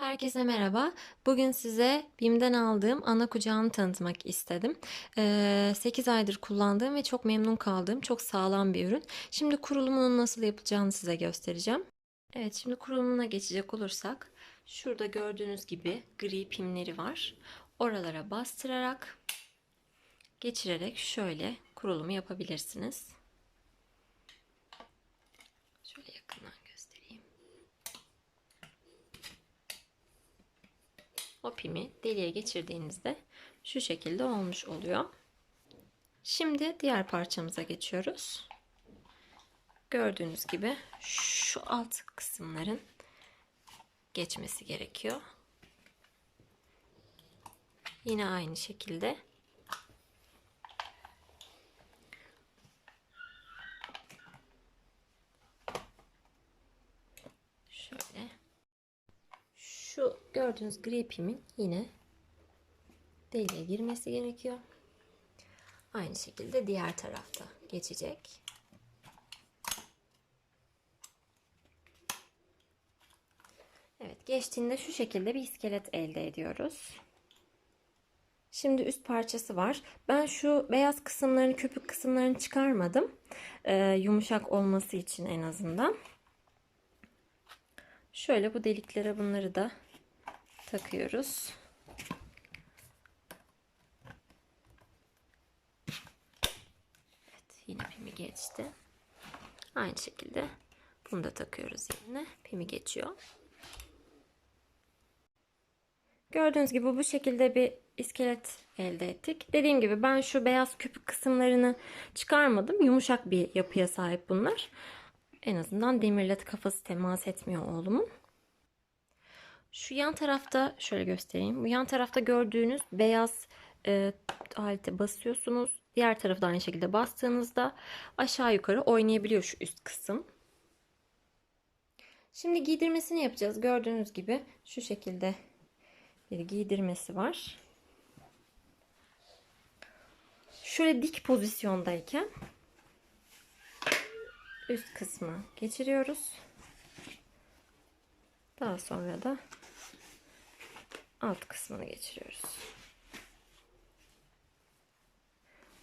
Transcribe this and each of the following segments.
Herkese merhaba. Bugün size BİM'den aldığım ana kucağını tanıtmak istedim. Ee, 8 aydır kullandığım ve çok memnun kaldığım çok sağlam bir ürün. Şimdi kurulumunun nasıl yapılacağını size göstereceğim. Evet, şimdi kurulumuna geçecek olursak şurada gördüğünüz gibi gri pimleri var. Oralara bastırarak geçirerek şöyle kurulumu yapabilirsiniz. Şöyle yakından göstereyim. O pimi deliğe geçirdiğinizde şu şekilde olmuş oluyor. Şimdi diğer parçamıza geçiyoruz. Gördüğünüz gibi şu alt kısımların geçmesi gerekiyor. Yine aynı şekilde şöyle şu gördüğünüz gri pimin yine deliğe girmesi gerekiyor. Aynı şekilde diğer tarafta geçecek. Evet geçtiğinde şu şekilde bir iskelet elde ediyoruz. Şimdi üst parçası var. Ben şu beyaz kısımlarını, köpük kısımlarını çıkarmadım. Ee, yumuşak olması için en azından. Şöyle bu deliklere bunları da takıyoruz. Evet, yine pimi geçti. Aynı şekilde bunu da takıyoruz yerine. Pimi geçiyor. Gördüğünüz gibi bu şekilde bir iskelet elde ettik. Dediğim gibi ben şu beyaz köpük kısımlarını çıkarmadım. Yumuşak bir yapıya sahip bunlar. En azından demirle kafası temas etmiyor oğlumun. Şu yan tarafta şöyle göstereyim. Bu yan tarafta gördüğünüz beyaz e, alete basıyorsunuz. Diğer tarafı da aynı şekilde bastığınızda aşağı yukarı oynayabiliyor şu üst kısım. Şimdi giydirmesini yapacağız. Gördüğünüz gibi şu şekilde bir giydirmesi var. Şöyle dik pozisyondayken üst kısmı geçiriyoruz. Daha sonra da alt kısmını geçiriyoruz.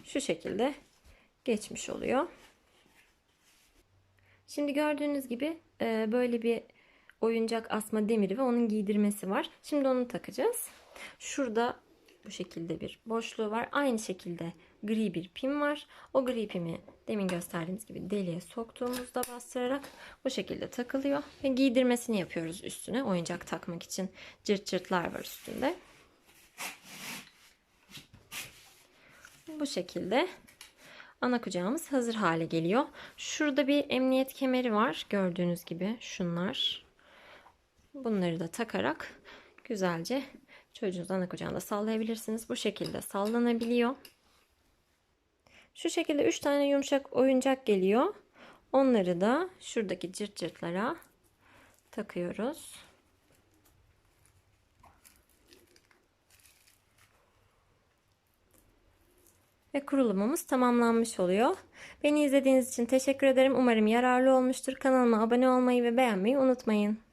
Şu şekilde geçmiş oluyor. Şimdi gördüğünüz gibi e, böyle bir oyuncak asma demiri ve onun giydirmesi var. Şimdi onu takacağız. Şurada bu şekilde bir boşluğu var. Aynı şekilde gri bir pim var. O gri pimi demin gösterdiğimiz gibi deliğe soktuğumuzda bastırarak bu şekilde takılıyor. Ve giydirmesini yapıyoruz üstüne. Oyuncak takmak için cırt cırtlar var üstünde. Bu şekilde ana kucağımız hazır hale geliyor. Şurada bir emniyet kemeri var. Gördüğünüz gibi şunlar. Bunları da takarak güzelce çocuğunuz ana kucağında sallayabilirsiniz. Bu şekilde sallanabiliyor. Şu şekilde 3 tane yumuşak oyuncak geliyor. Onları da şuradaki cırt cırtlara takıyoruz. Ve kurulumumuz tamamlanmış oluyor. Beni izlediğiniz için teşekkür ederim. Umarım yararlı olmuştur. Kanalıma abone olmayı ve beğenmeyi unutmayın.